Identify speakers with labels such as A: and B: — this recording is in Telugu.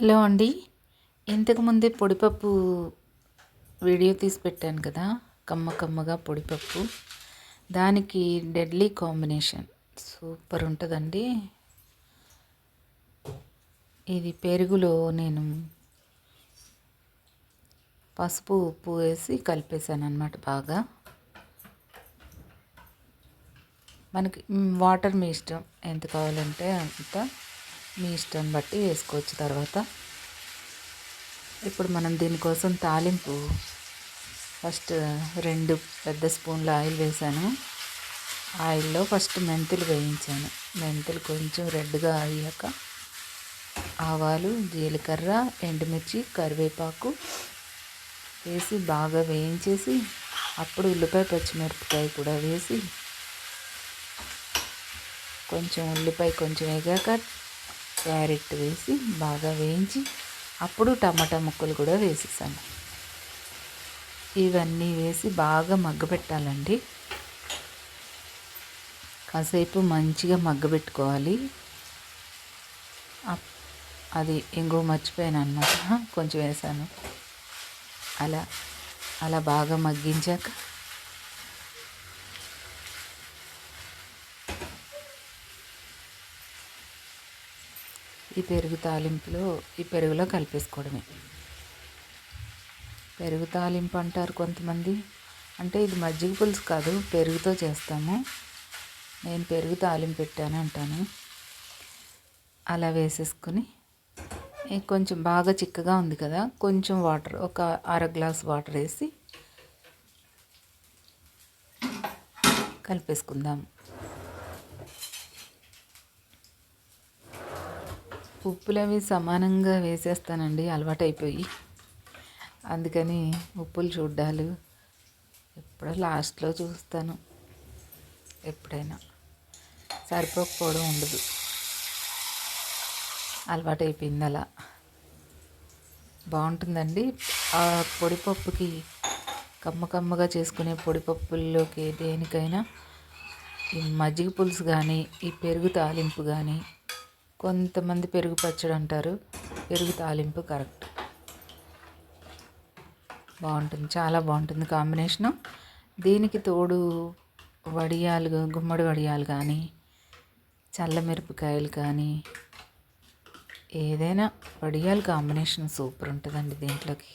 A: హలో అండి. ఇంతకుముందే పొడిపప్పు వీడియో తీసి పెట్టాను కదా. కమ్మ కమ్మగా పొడిపప్పు. దానికి డెడ్లీ కాంబినేషన్. సూపర్ ఉంటుందండి. ఇది పెరుగులో నేను పసుపు ఉప్పు వేసి కలిపేశాను అనమాట బాగా. మనకి వాటర్ మీ ఇష్టం. ఎంత కావాలంటే అంత. మీ ఇష్టం బట్టి వేసుకోవచ్చు తర్వాత. ఇప్పుడు మనం దీనికోసం తాలింపు ఫస్ట్ రెండు పెద్ద స్పూన్ల ఆయిల్ వేసాను. ఆయిల్లో ఫస్ట్ మెంతులు వేయించాను. మెంతులు కొంచెం రెడ్గా అయ్యాక ఆవాలు జీలకర్ర ఎండుమిర్చి కరివేపాకు వేసి బాగా వేయించేసి అప్పుడు ఉల్లిపాయ పచ్చిమిరపకాయ కూడా వేసి కొంచెం ఉల్లిపాయ కొంచెం వేగాక క్యారెట్ వేసి బాగా వేయించి అప్పుడు టమాటా ముక్కలు కూడా వేసేసాను. ఇవన్నీ వేసి బాగా మగ్గబెట్టాలండి కాసేపు మంచిగా మగ్గబెట్టుకోవాలి అది ఇంకో మర్చిపోయాను అనమాట కొంచెం వేసాను. అలా అలా బాగా మగ్గించాక ఈ పెరుగు తాలింపులో ఈ పెరుగులో కలిపేసుకోవడమే. పెరుగు తాలింపు అంటారు కొంతమంది. అంటే ఇది మజ్జిగ పులుసు కాదు పెరుగుతో చేస్తాము. నేను పెరుగు తాలింపు పెట్టాను అంటాను. అలా వేసేసుకుని కొంచెం బాగా చిక్కగా ఉంది కదా కొంచెం వాటర్ ఒక అర గ్లాస్ వాటర్ వేసి కలిపేసుకుందాము ఉప్పులు అవి సమానంగా వేసేస్తానండి అలవాటైపోయి. అందుకని ఉప్పులు చూడ్డాలు ఎప్పుడో లాస్ట్లో చూస్తాను ఎప్పుడైనా. సరిపోకపోవడం ఉండదు. అలవాటైపోయింది అలా. బాగుంటుందండి. ఆ పొడిపప్పుకి కమ్మ కమ్మగా చేసుకునే పొడిపప్పుల్లోకి దేనికైనా ఈ మజ్జిగ పులుసు కానీ ఈ పెరుగు తాలింపు కానీ కొంతమంది పెరుగు పచ్చడి అంటారు. పెరుగు తాలింపు కరెక్ట్. బాగుంటుంది. చాలా బాగుంటుంది కాంబినేషను. దీనికి తోడు వడియాలు గుమ్మడి వడియాలు కానీ చల్లమిరపకాయలు కానీ ఏదైనా వడియాలు కాంబినేషన్ సూపర్ ఉంటుందండి దీంట్లోకి.